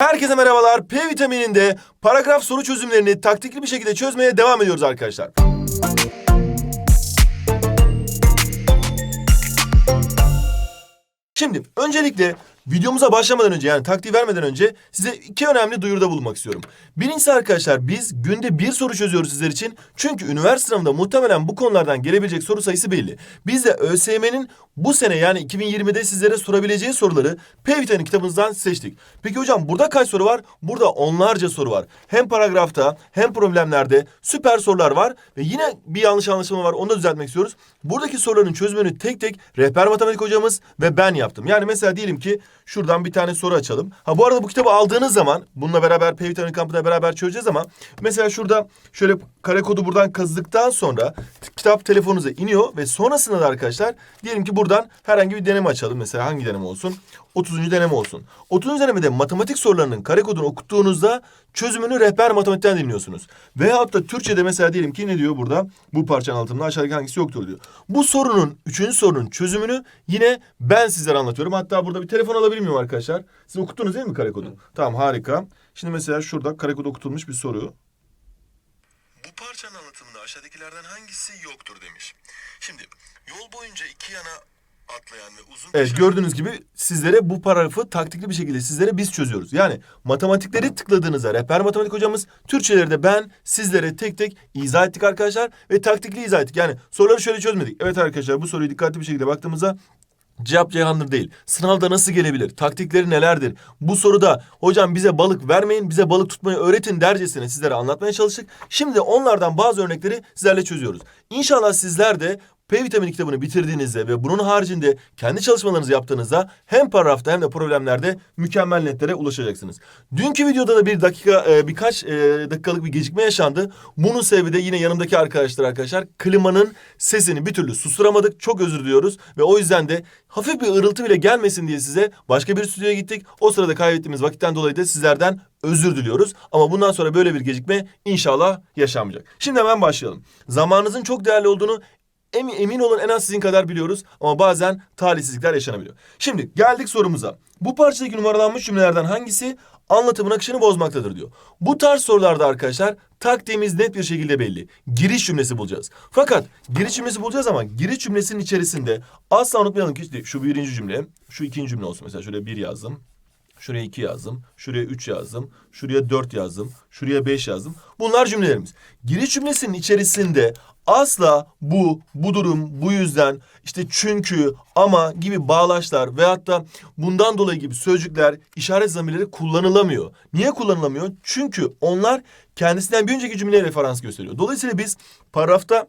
Herkese merhabalar. P vitamininde paragraf soru çözümlerini taktikli bir şekilde çözmeye devam ediyoruz arkadaşlar. Şimdi öncelikle videomuza başlamadan önce yani taktiği vermeden önce size iki önemli duyuruda bulunmak istiyorum. Birincisi arkadaşlar biz günde bir soru çözüyoruz sizler için. Çünkü üniversite sınavında muhtemelen bu konulardan gelebilecek soru sayısı belli. Biz de ÖSYM'nin bu sene yani 2020'de sizlere sorabileceği soruları P vitamini kitabımızdan seçtik. Peki hocam burada kaç soru var? Burada onlarca soru var. Hem paragrafta hem problemlerde süper sorular var ve yine bir yanlış anlaşılma var onu da düzeltmek istiyoruz. Buradaki soruların çözümünü tek tek rehber matematik hocamız ve ben yaptım. Yani mesela diyelim ki şuradan bir tane soru açalım. Ha bu arada bu kitabı aldığınız zaman bununla beraber P vitamini kampında beraber çözeceğiz ama mesela şurada şöyle kare kodu buradan kazıdıktan sonra kitap telefonunuza iniyor ve sonrasında da arkadaşlar diyelim ki buradan herhangi bir deneme açalım. Mesela hangi deneme olsun? 30. deneme olsun. 30. denemede matematik sorularının kare kodunu okuttuğunuzda çözümünü rehber matematikten dinliyorsunuz. Veyahut da Türkçe'de mesela diyelim ki ne diyor burada? Bu parçanın altında aşağıdaki hangisi yoktur diyor. Bu sorunun, üçüncü sorunun çözümünü yine ben sizlere anlatıyorum. Hatta burada bir telefon miyim arkadaşlar? Siz okuttunuz değil mi kare kodu? Tamam harika. Şimdi mesela şurada kare kodu okutulmuş bir soru. Bu parçanın anlatımında aşağıdakilerden hangisi yoktur demiş. Şimdi yol boyunca iki yana atlayan ve uzun... Evet gördüğünüz gibi sizlere bu paragrafı taktikli bir şekilde sizlere biz çözüyoruz. Yani matematikleri tıkladığınızda rehber matematik hocamız, Türkçeleri de ben sizlere tek tek izah ettik arkadaşlar ve taktikli izah ettik. Yani soruları şöyle çözmedik. Evet arkadaşlar bu soruyu dikkatli bir şekilde baktığımızda Cevap Ceyhan'dır değil. Sınavda nasıl gelebilir? Taktikleri nelerdir? Bu soruda hocam bize balık vermeyin, bize balık tutmayı öğretin dercesine sizlere anlatmaya çalıştık. Şimdi onlardan bazı örnekleri sizlerle çözüyoruz. İnşallah sizler de P vitamini kitabını bitirdiğinizde ve bunun haricinde kendi çalışmalarınızı yaptığınızda hem paragrafta hem de problemlerde mükemmel netlere ulaşacaksınız. Dünkü videoda da bir dakika e, birkaç e, dakikalık bir gecikme yaşandı. Bunun sebebi de yine yanımdaki arkadaşlar arkadaşlar klimanın sesini bir türlü susturamadık. Çok özür diliyoruz ve o yüzden de hafif bir ırıltı bile gelmesin diye size başka bir stüdyoya gittik. O sırada kaybettiğimiz vakitten dolayı da sizlerden özür diliyoruz. Ama bundan sonra böyle bir gecikme inşallah yaşanmayacak. Şimdi hemen başlayalım. Zamanınızın çok değerli olduğunu emin, emin olun en az sizin kadar biliyoruz ama bazen talihsizlikler yaşanabiliyor. Şimdi geldik sorumuza. Bu parçadaki numaralanmış cümlelerden hangisi anlatımın akışını bozmaktadır diyor. Bu tarz sorularda arkadaşlar taktiğimiz net bir şekilde belli. Giriş cümlesi bulacağız. Fakat giriş cümlesi bulacağız ama giriş cümlesinin içerisinde asla unutmayalım ki işte şu birinci cümle, şu ikinci cümle olsun mesela şöyle bir yazdım. Şuraya 2 yazdım. Şuraya 3 yazdım. Şuraya 4 yazdım. Şuraya 5 yazdım. Bunlar cümlelerimiz. Giriş cümlesinin içerisinde asla bu, bu durum, bu yüzden, işte çünkü, ama gibi bağlaçlar veyahut da bundan dolayı gibi sözcükler, işaret zamirleri kullanılamıyor. Niye kullanılamıyor? Çünkü onlar kendisinden bir önceki cümleye referans gösteriyor. Dolayısıyla biz paragrafta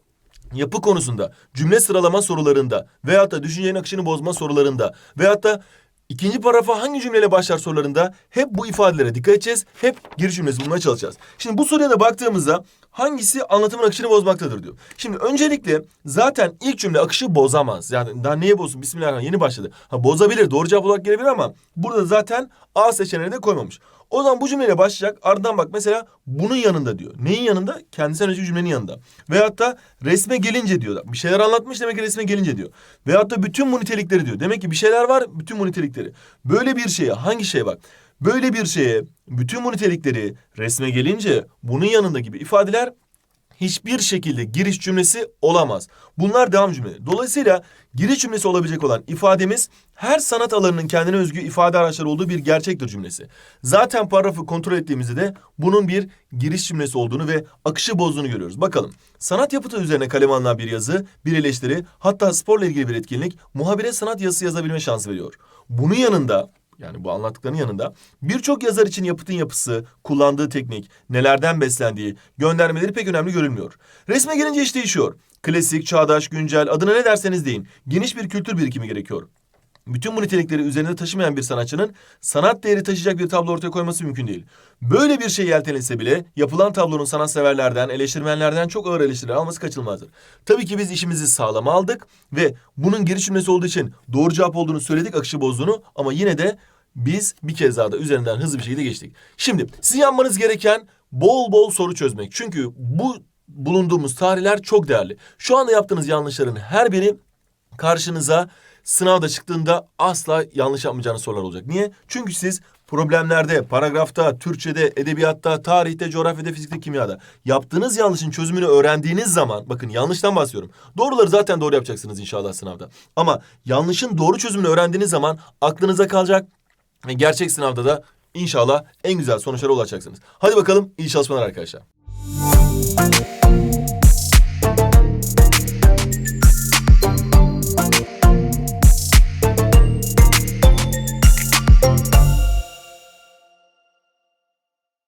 yapı konusunda, cümle sıralama sorularında veyahut da düşüncenin akışını bozma sorularında veyahut da İkinci paragrafa hangi cümleyle başlar sorularında hep bu ifadelere dikkat edeceğiz. Hep giriş cümlesi bulmaya çalışacağız. Şimdi bu soruya da baktığımızda hangisi anlatımın akışını bozmaktadır diyor. Şimdi öncelikle zaten ilk cümle akışı bozamaz. Yani daha neye bozsun? Bismillahirrahmanirrahim yeni başladı. Ha bozabilir doğru cevap olarak gelebilir ama burada zaten A seçeneğini de koymamış. O zaman bu cümleyle başlayacak. Ardından bak mesela bunun yanında diyor. Neyin yanında? Kendisinden önceki cümlenin yanında. Veyahut da resme gelince diyor. Bir şeyler anlatmış demek ki resme gelince diyor. Veyahut da bütün bu nitelikleri diyor. Demek ki bir şeyler var bütün bu nitelikleri. Böyle bir şeye hangi şeye bak. Böyle bir şeye bütün bu nitelikleri resme gelince bunun yanında gibi ifadeler hiçbir şekilde giriş cümlesi olamaz. Bunlar devam cümleleri. Dolayısıyla giriş cümlesi olabilecek olan ifademiz her sanat alanının kendine özgü ifade araçları olduğu bir gerçektir cümlesi. Zaten paragrafı kontrol ettiğimizde de bunun bir giriş cümlesi olduğunu ve akışı bozduğunu görüyoruz. Bakalım. Sanat yapıtı üzerine kaleme alınan bir yazı, bir eleştiri, hatta sporla ilgili bir etkinlik muhabire sanat yazısı yazabilme şansı veriyor. Bunun yanında yani bu anlattıklarının yanında birçok yazar için yapıtın yapısı, kullandığı teknik, nelerden beslendiği, göndermeleri pek önemli görülmüyor. Resme gelince iş değişiyor. Klasik, çağdaş, güncel, adına ne derseniz deyin. Geniş bir kültür birikimi gerekiyor. Bütün bu nitelikleri üzerinde taşımayan bir sanatçının sanat değeri taşıyacak bir tablo ortaya koyması mümkün değil. Böyle bir şey yeltenilse bile yapılan tablonun sanatseverlerden, eleştirmenlerden çok ağır eleştiriler alması kaçınılmazdır. Tabii ki biz işimizi sağlama aldık ve bunun giriş cümlesi olduğu için doğru cevap olduğunu söyledik, akışı bozduğunu ama yine de biz bir kez daha da üzerinden hızlı bir şekilde geçtik. Şimdi sizin yapmanız gereken bol bol soru çözmek. Çünkü bu bulunduğumuz tarihler çok değerli. Şu anda yaptığınız yanlışların her biri karşınıza sınavda çıktığında asla yanlış yapmayacağınız sorular olacak. Niye? Çünkü siz problemlerde, paragrafta, Türkçede, edebiyatta, tarihte, coğrafyada, fizikte, kimyada yaptığınız yanlışın çözümünü öğrendiğiniz zaman bakın yanlıştan bahsediyorum. Doğruları zaten doğru yapacaksınız inşallah sınavda. Ama yanlışın doğru çözümünü öğrendiğiniz zaman aklınıza kalacak ve gerçek sınavda da inşallah en güzel sonuçlara ulaşacaksınız. Hadi bakalım iyi çalışmalar arkadaşlar.